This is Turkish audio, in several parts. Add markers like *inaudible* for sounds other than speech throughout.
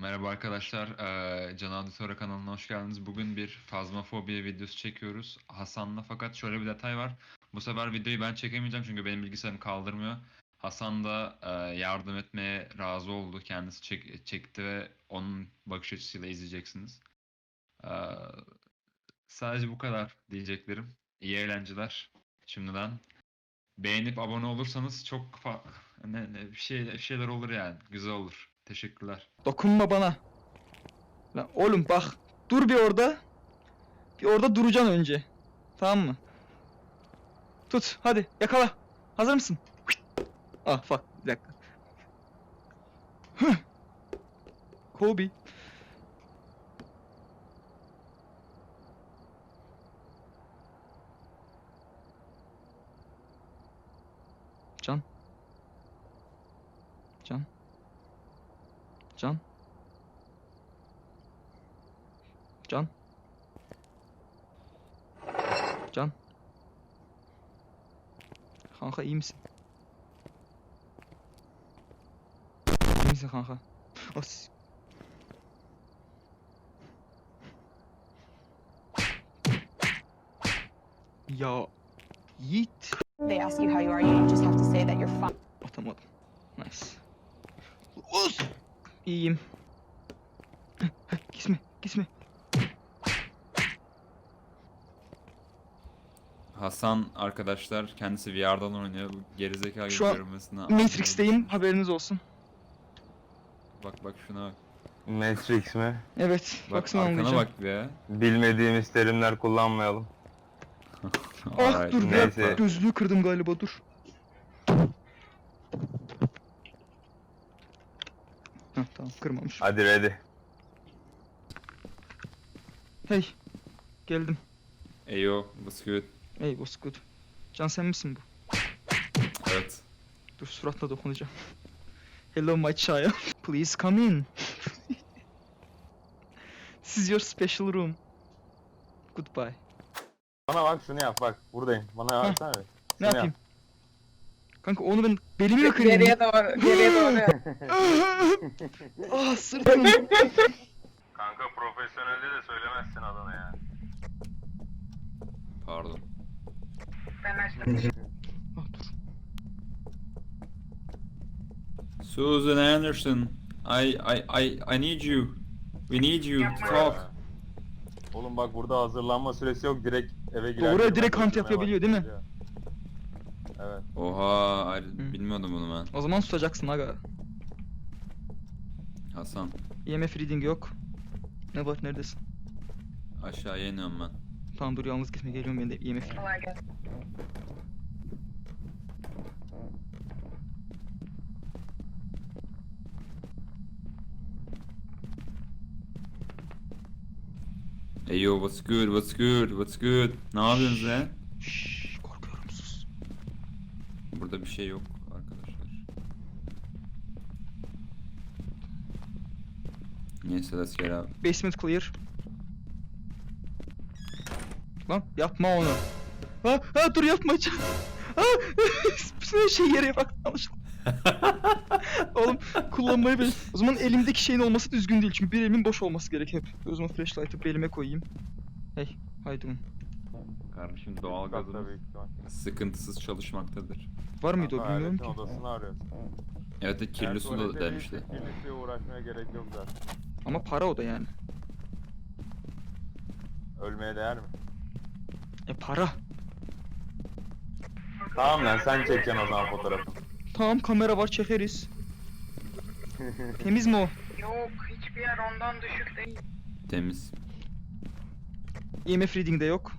Merhaba arkadaşlar, eee Can Auditora kanalına hoş geldiniz. Bugün bir Phasmophobia videosu çekiyoruz Hasan'la fakat şöyle bir detay var. Bu sefer videoyu ben çekemeyeceğim çünkü benim bilgisayarım kaldırmıyor. Hasan da yardım etmeye razı oldu. Kendisi çek- çekti ve onun bakış açısıyla izleyeceksiniz. Sadece bu kadar diyeceklerim. İyi eğlenceler şimdiden. Beğenip abone olursanız çok ne, ne, bir şey bir şeyler olur yani. Güzel olur. Teşekkürler. Dokunma bana. Lan oğlum bak. Dur bir orada. Bir orada duracaksın önce. Tamam mı? Tut hadi yakala. Hazır mısın? Ah fuck bir dakika. Kobe. Can. Can. Can. Can. Can. Kanka iyi misin? İyi misin kanka? As. Ya Yiğit. They ask you how you are, you just have to say that you're fine. Atamadım. Nice. Uz. İyiyim. Gitme, gitme. Hasan arkadaşlar kendisi VR'dan oynuyor. Bu gerizekalı Şu an görmesine Matrix'teyim, haberiniz olsun. Bak bak şuna bak. Matrix mi? Evet, Bak baksana arkana anlayacağım. bak be. Bilmediğimiz terimler kullanmayalım. Ah Alright, dur bir neyse. gözlüğü kırdım galiba dur. Heh tamam kırmamış. Hadi ready. Hey. Geldim. Eyo, what's good? Hey what's good. Can sen misin bu? Evet. Dur suratına dokunacağım. *laughs* Hello my child. *laughs* Please come in. *laughs* This is your special room. Goodbye. Bana bak şunu yap bak buradayım. Bana Heh. yapsana bir. Ne Şunu yap. yapayım? Kanka onu ben belimi mi kırayım? Geriye doğru, geriye doğru. *laughs* ah sırtım. Kanka profesyonelde de söylemezsin adını yani. Pardon. ben açtım. ah dur. Susan Anderson. I I I I need you. We need you to talk. Oğlum bak burada hazırlanma süresi yok direkt eve girer. Oraya direkt hunt yapabiliyor, değil mi? başlıyor. Oha, ay- Hı. bilmiyordum bunu ben. O zaman tutacaksın aga. Hasan, EMF reading yok. Ne var neredesin? aşağıya iniyorum ben. Tamam dur yalnız gitme geliyorum ben de EMF. Kolay gelsin. Eyo, what's good? What's good? What's good? Ne yapıyorsunuz ya? Şşş. Burada bir şey yok arkadaşlar. Neyse let's get out. Basement clear. Lan yapma onu. Ha, ha dur yapma can. *laughs* Ha, bütün şey yere bak yanlışlıkla. *laughs* Oğlum kullanmayı bil. O zaman elimdeki şeyin olması düzgün değil çünkü bir elimin boş olması gerek hep. O zaman flashlight'ı bir elime koyayım. Hey, haydi un. Kardeşim Bak doğalgazımız sıkıntısız çalışmaktadır. Var mıydı o bilmiyorum hayaletin ki. odasını arıyorsun. Evet de kirli su da tuvalete demişti. değilse Kirli suya uğraşmaya gerek yok zaten. Ama para o da yani. Ölmeye değer mi? E para. Tamam lan sen çekeceksin o zaman fotoğrafı. Tamam kamera var çekeriz. *laughs* Temiz mi o? Yok, hiçbir yer ondan düşük değil. Temiz. EMF reading de yok.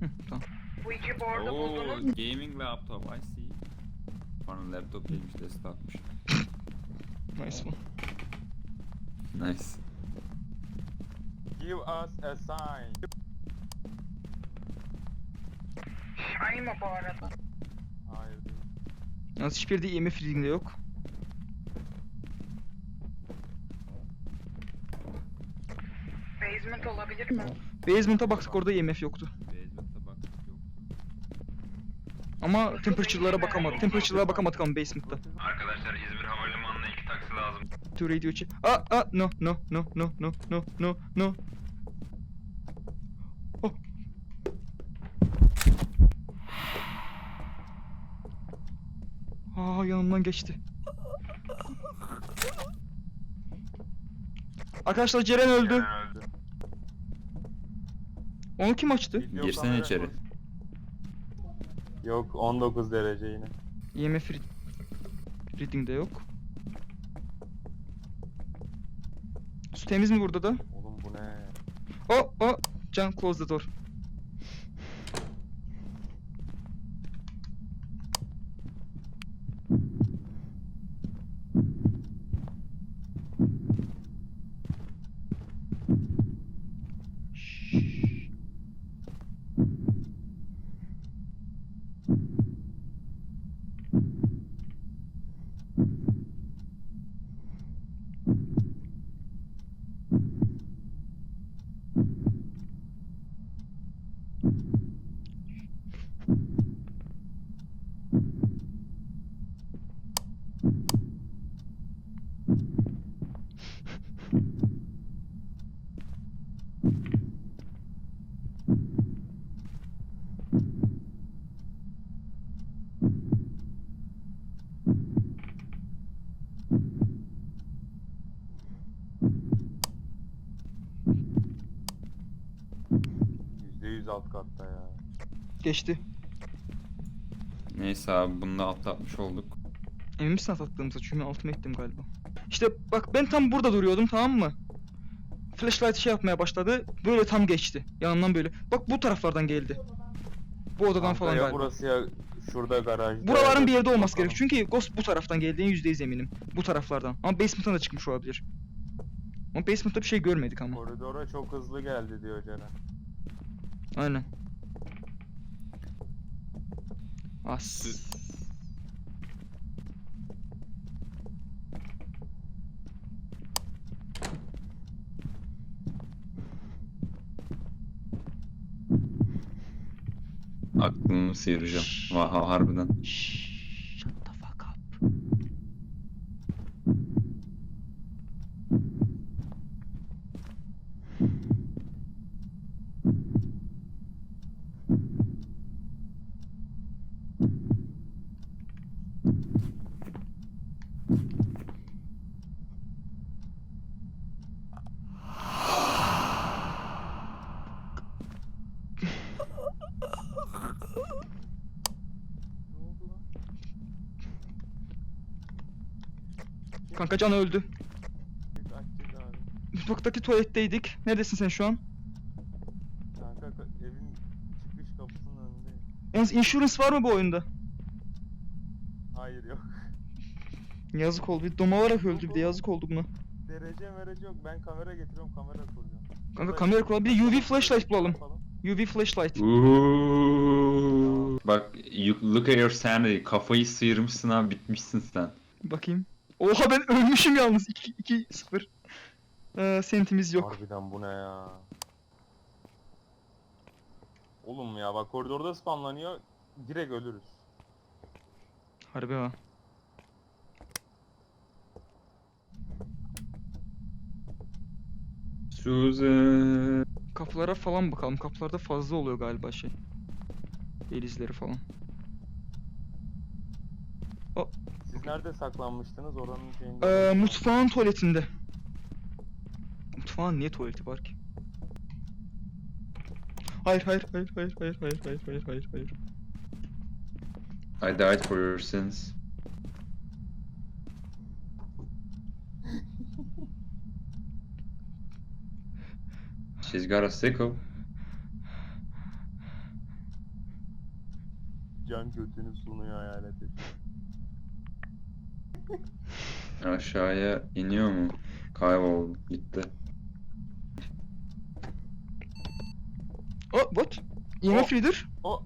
Hı, tamam. Bu iki board'u Oo, buldunuz. Gaming laptop, I see. Pardon laptop değilmiş, desktopmuş. Nice one. Nice. Give us a sign. Şay mı bu arada? Hayır değil. Yalnız hiçbir yerde EMF reading de yok. Basement olabilir mi? Basement'a baktık orada EMF yoktu. Basement'e baktık yok. Ama temperature'lara bakamadık. Temperature'lara bakamadık ama basement'ta. Arkadaşlar İzmir Havalimanı'na iki taksi lazım. To radio check. Aa aa no no no no no no no no. Oh. Aa yanımdan geçti. Arkadaşlar Ceren öldü. Ceren öldü. Onu kim açtı? Girsene içeri. Yok 19 derece yine. IMF read reading de yok. Su temiz mi burada da? Oğlum bu ne? Oh oh. Can close the door. %100 alt katta ya. Geçti. Neyse abi bunu da atlatmış olduk. Emin misin atlattığımıza? Çünkü altıma ettim galiba. İşte bak ben tam burada duruyordum tamam mı? Flashlight şey yapmaya başladı. Böyle tam geçti. Yanımdan böyle. Bak bu taraflardan geldi. Bu odadan Kanka falan ya galiba. burası ya şurada garajda. Buraların bir yerde olması gerek. Çünkü Ghost bu taraftan geldiğine yüzdeyiz eminim. Bu taraflardan. Ama basement'tan da çıkmış olabilir. Ama basement'ta bir şey görmedik ama. Koridora çok hızlı geldi diyor Ceren. Aynen. As. Aklımı sıyıracağım. Vaha harbiden. Shh, Shut the fuck up. Ne oldu lan? Kanka Can öldü. Çık *laughs* abi. Mutfaktaki tuvaletteydik. Neredesin sen şu an? Kanka ka- evin çıkış kapısının önündeyim. Yalnız insurance var mı bu oyunda? Hayır yok. *laughs* Yazık oldu. Bir domalarak öldü bir de yazık oldu buna. Derece merece yok. Ben kamera getiriyorum kamera kuracağım. Kanka Burada kamera kuralım. Bir de UV flashlight bulalım. UV flashlight. Bak you look at your sanity. Kafayı sıyırmışsın abi bitmişsin sen. Bakayım. Oha ben ölmüşüm yalnız. 2 2 0. Ee, sentimiz yok. Harbiden bu ne ya? Oğlum ya bak koridorda spamlanıyor. Direkt ölürüz. Harbi ha. Susan. Kapılara falan bakalım. Kapılarda fazla oluyor galiba şey. El izleri falan. Nerede saklanmıştınız oranın şeyinde? Ee, mutfağın tuvaletinde. Mutfağın niye tuvaleti var ki? Hayır hayır hayır hayır hayır hayır hayır hayır hayır hayır. I died for your sins. She's got a sickle. Can götünü sunuyor hayalet et. *laughs* Aşağıya iniyor mu? Kayboldu. Gitti. Oh what? IMF reader. O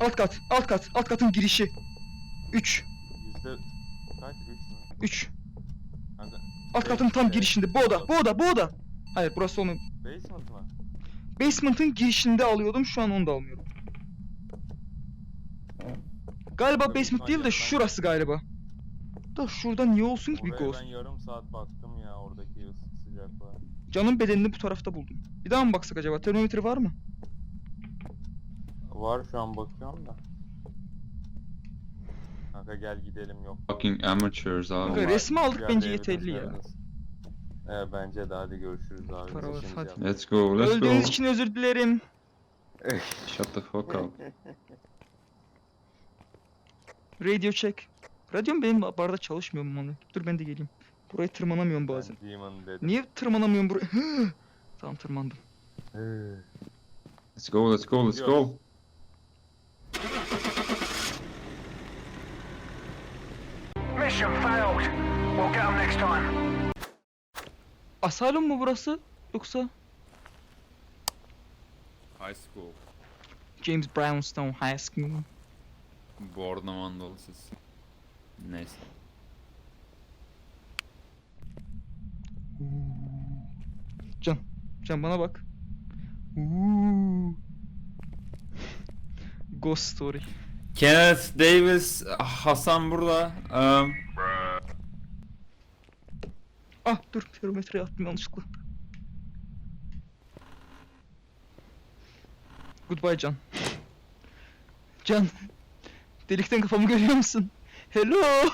Alt kat, alt kat, alt katın girişi. 3, yüzde kaç? 3 mü? 3. Kanka Alt katın tam girişinde. Bu oda, bu oda, bu oda. Hayır burası onun. basement mı? Basement'ın girişinde alıyordum. Şu an onu da almıyorum. Galiba basement değil de şurası galiba. Da şurada niye olsun ki bir Oraya ghost? ben yarım saat baktım ya oradaki ısı sıcaklığa. Canın bedenini bu tarafta buldum. Bir daha mı baksak acaba? Termometre var mı? Var şu an bakıyorum da. Kanka gel gidelim yok. Fucking amateurs abi. Kanka, resmi aldık bence yeterli ya. evidence. Ee, bence de hadi görüşürüz abi. Para var, işimizi hadi. Let's go, let's go. Öldüğünüz için özür dilerim. Shut the fuck up. *laughs* Radio check. Radyom benim bu arada çalışmıyor mu? Dur ben de geleyim. Buraya tırmanamıyorum bazen. Ben Demon dedim. Niye tırmanamıyorum buraya? tamam tırmandım. Let's go, let's go, let's go. Mission failed. We'll get 'em next time. Asylum mu burası? Yoksa High school. James Brownstone High School? Borna mandalı siz. Neyse. Can. Can bana bak. Uuu. *laughs* Ghost Story. Kenneth Davis, Hasan burada. Um, Ah dur termometreye attım yanlışlıkla. Goodbye Can. Can. Delikten kafamı görüyor musun? Hello.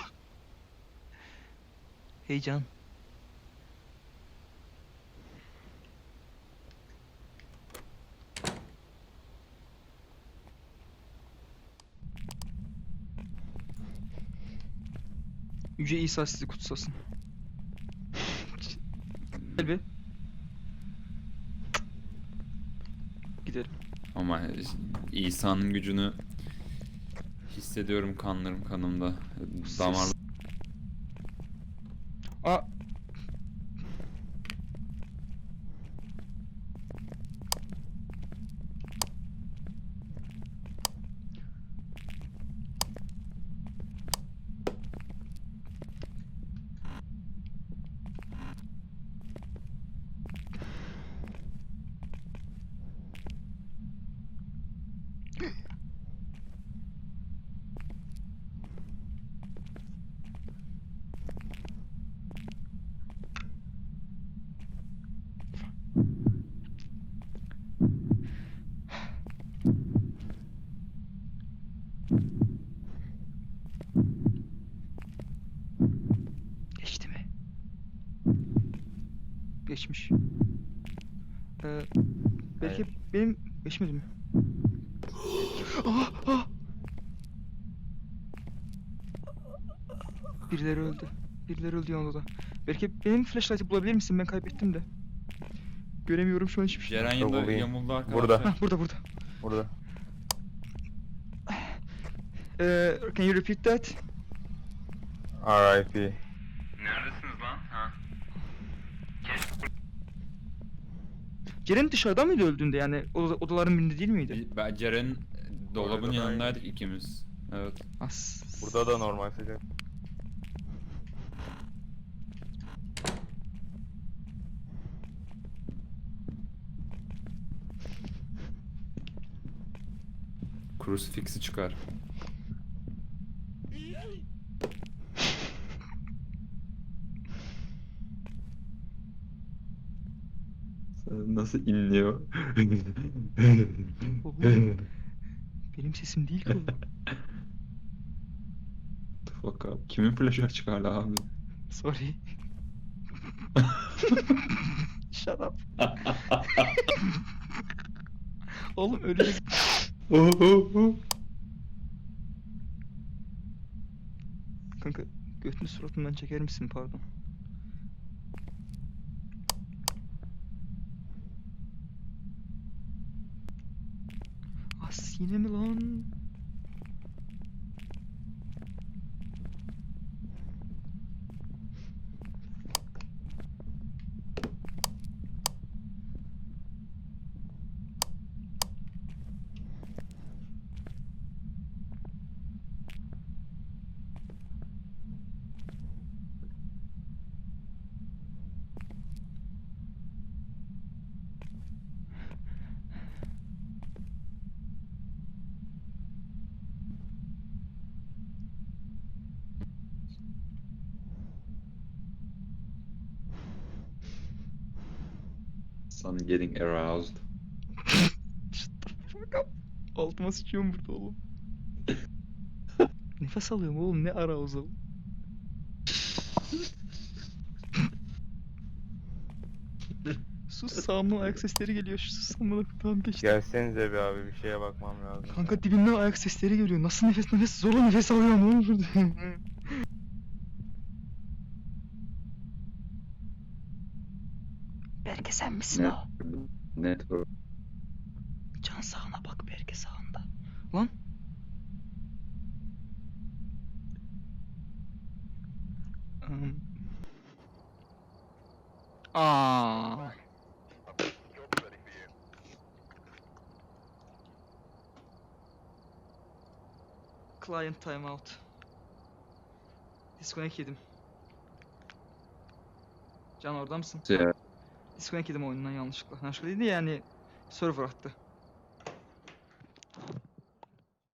Hey Can. Yüce İsa sizi kutsasın. Gel bir. Gidelim. ama İsa'nın gücünü hissediyorum kanlarım kanımda. Damar Aa. Geçti mi? Geçmiş. Ee, belki benim geçmedi mi? *gasps* ah, ah! Birileri öldü. Birileri öldü yan odada. Belki benim flashlight'ı bulabilir misin? Ben kaybettim de. Göremiyorum şu an hiçbir şey. Ceren yılda yamuldu arkadaşlar. Burada. Hah burada burada. Burada. Ee, can you repeat that? R.I.P. Neredesiniz lan? Ha. Ceren dışarıda mıydı öldüğünde yani oda- odaların birinde değil miydi? Ben Ceren'in dolabın Orada da yanındaydık ikimiz. Evet. As. Burada da normal sıcak. Crucifix'i çıkar. Nasıl inliyor? Oğlum, benim sesim değil ki o. Fuck up. Kimin flaşı açık hala abi? Sorry. *laughs* Shut up. Oğlum bir... Kanka götünü suratından çeker misin pardon? As yine mi lan? Hasan getting aroused. Shut the fuck up. Altıma sıçıyorum burada oğlum. *laughs* Nefes alıyorum oğlum ne ara uzal. Sus sağımdan ayak sesleri geliyor. Sus sağımdan tamam geçti. Gelsenize bir abi bir şeye bakmam lazım. Kanka dibinden ayak sesleri geliyor. Nasıl nefes nefes zorla nefes alıyorum oğlum burada. *laughs* Berke sen misin Ne? o? Network. Can sağına bak Berke sağında. Lan. Aa. Client timeout. Disconnect yedim. Can orada mısın? Ya, Disconnect yedim oyundan yanlışlıkla. Yanlışlıkla değil de yani server attı.